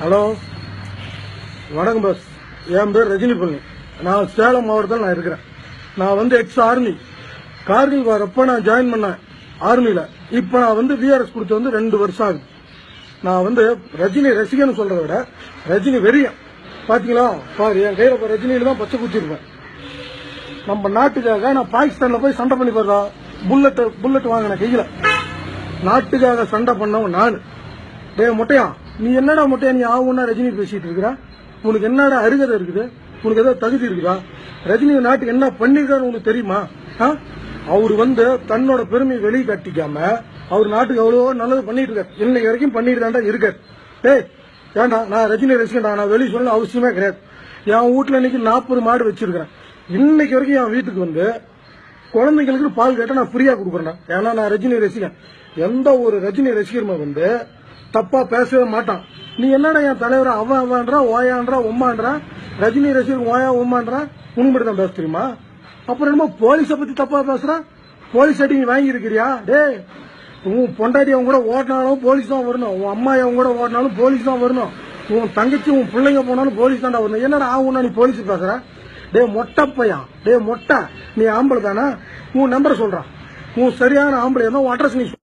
Hello. வணக்கம் pass என் பேர் ரஜினி பழனி நான் சேலம் மாவட்டத்தில் நான் இருக்கிறேன். நான் வந்து எக்ஸ் ஆர்மி கார்கில் வரப்ப நான் ஜாயின் பண்ணேன் ஆர்மியில் இப்போ நான் வந்து விஆர்எஸ் கொடுத்து வந்து ரெண்டு வருஷம் ஆகுது. நான் வந்து ரஜினி ரசிகன்னு சொல்கிறத விட ரஜினி வெறியன். பார்த்தீங்களா பாரு என் கையில் இப்போ ரஜினியில தான் பச்சை குத்திருப்பேன் நம்ம நாட்டுக்காக நான் பாகிஸ்தானில் போய் சண்டை பண்ணி போடுறா புல்லட் புல்லட் வாங்கின கையில். நாட்டுக்காக சண்டை பண்ணவன் நான். டே முட்டையான் நீ என்னடா மட்டும் நீ ஆகும்னா ரஜினி பேசிட்டு இருக்கிற? உனக்கு என்னடா அருகதை இருக்குது? உனக்கு ஏதோ தகுதி இருக்குதா? ரஜினி நாட்டுக்கு என்ன பண்ணிருக்காரு உனக்கு தெரியுமா? ஆ? அவர் வந்து தன்னோட பெருமையை வெளியே காட்டிக்காம அவர் நாட்டுக்கு எவ்வளவோ நல்லது பண்ணிட்டு இருக்காரு. இன்னைக்கு வரைக்கும் பண்ணிட்டு தான்டா இருக்காரு. ஏய் ஏண்டா நான் ரஜினி ரசிகன்டா நான் வெளியே சொல்லணும் அவசியமே கிடையாது. என் வீட்டுல இன்னைக்கு நாற்பது மாடு வச்சிருக்கிறேன். இன்னைக்கு வரைக்கும் என் வீட்டுக்கு வந்து குழந்தைங்களுக்கு பால் கேட்டா நான் ஃப்ரீயா கொடுக்குறேன் ஏன்னா நான் ரஜினி ரசிகன். எந்த ஒரு ரஜினி ரசிகருமே வந்து தப்பா பேசவே மாட்டான். நீ என்னடா என் தலைவர்? அவன் அவன்றா ஓயான்றா உம்மான்றா ரஜினி ரசிகர் ஓயா உம்மான்றா உண்மைட்டு தான் பேச தெரியுமா? அப்புறம் என்னமோ போலீஸை பத்தி தப்பா பேசுறான் போலீஸ் அடி நீ வாங்கி இருக்கிறியா டேய் உன் பொண்டாட்டி அவங்க கூட ஓட்டினாலும் போலீஸ் தான் வரணும். உன் அம்மா அவங்க கூட ஓட்டினாலும் போலீஸ் தான் வரணும். உன் தங்கச்சி உன் பிள்ளைங்க போனாலும் போலீஸ் தான்டா வரணும். என்னடா ஆகும்னா நீ போலீஸ் பேசுற? டேய் மொட்டை பையன். டே மொட்டை. நீ ஆம்பளை தானே? உன் நம்பர் சொல்றான் உன் சரியான ஆம்பளை இருந்தா உன் அட்ரஸ் நீ